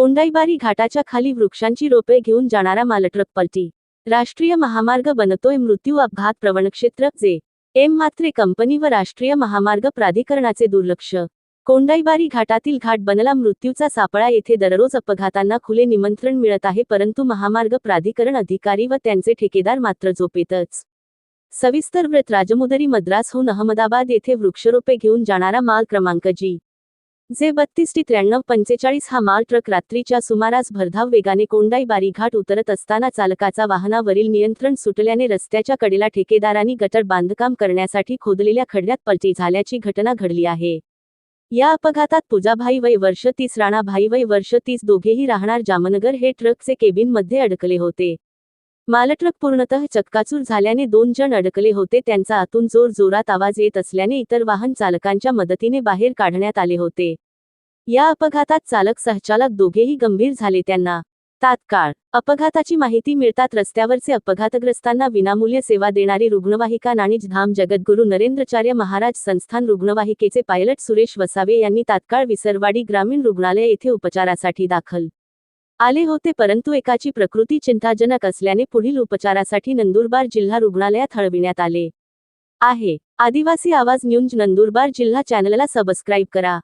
कोंडाईबारी घाटाच्या खाली वृक्षांची रोपे घेऊन जाणारा मालट्रक पलटी राष्ट्रीय महामार्ग बनतोय मृत्यू अपघात प्रवण क्षेत्र जे. एम मात्रे कंपनी व राष्ट्रीय महामार्ग प्राधिकरणाचे दुर्लक्ष. कोंडाईबारी घाटातील घाट बनला मृत्यूचा सापळा येथे दररोज अपघातांना खुले निमंत्रण मिळत आहे परंतु महामार्ग प्राधिकरण अधिकारी व त्यांचे ठेकेदार मात्र झोपेतच. सविस्तर व्रत राजमुदरी मद्रासहून अहमदाबाद येथे वृक्षरोपे घेऊन जाणारा माल क्रमांक जी. जे बत्तीस टी त्र्याण्णव पंचेचाळीस हा माल ट्रक रात्रीच्या सुमारास भरधाव वेगाने कोंडाई बारी घाट उतरत असताना चालकाचा वाहनावरील नियंत्रण सुटल्याने रस्त्याच्या कडेला ठेकेदारांनी गटर बांधकाम करण्यासाठी खोदलेल्या खड्ड्यात पलटी झाल्याची घटना घडली आहे. या अपघातात पूजाभाई वय वर्ष तीस राणाभाई वय वर्ष तीस दोघेही राहणार जामनगर हे ट्रकचे केबिनमध्ये अडकले होते. मालट्रक पूर्णतः चक्काचूर झाल्याने दोन जण अडकले होते. त्यांचा आतून जोर जोरात आवाज येत असल्याने इतर वाहन चालकांच्या मदतीने बाहेर काढण्यात आले होते. या अपघातात चालक सहचालक दोघेही गंभीर झाले. त्यांना तात्काळ अपघाताची माहिती मिळतात रस्त्यावरचे अपघातग्रस्तांना विनामूल्य सेवा देणारी रुग्णवाहिका नाणीज धाम जगद्गुरू नरेंद्रचार्य महाराज संस्थान रुग्णवाहिकेचे पायलट सुरेश वसावे यांनी तात्काळ विसरवाडी ग्रामीण रुग्णालय येथे उपचारासाठी दाखल आले होते परंतु एकाची प्रकृती चिंताजनक असल्याने पुढील उपचारासाठी नंदुरबार जिल्हा रुग्णालयात हळविण्यात आले. आहे. आदिवासी आवाज न्यूज नंदुरबार जिल्हा चॅनलला सबस्क्राईब करा.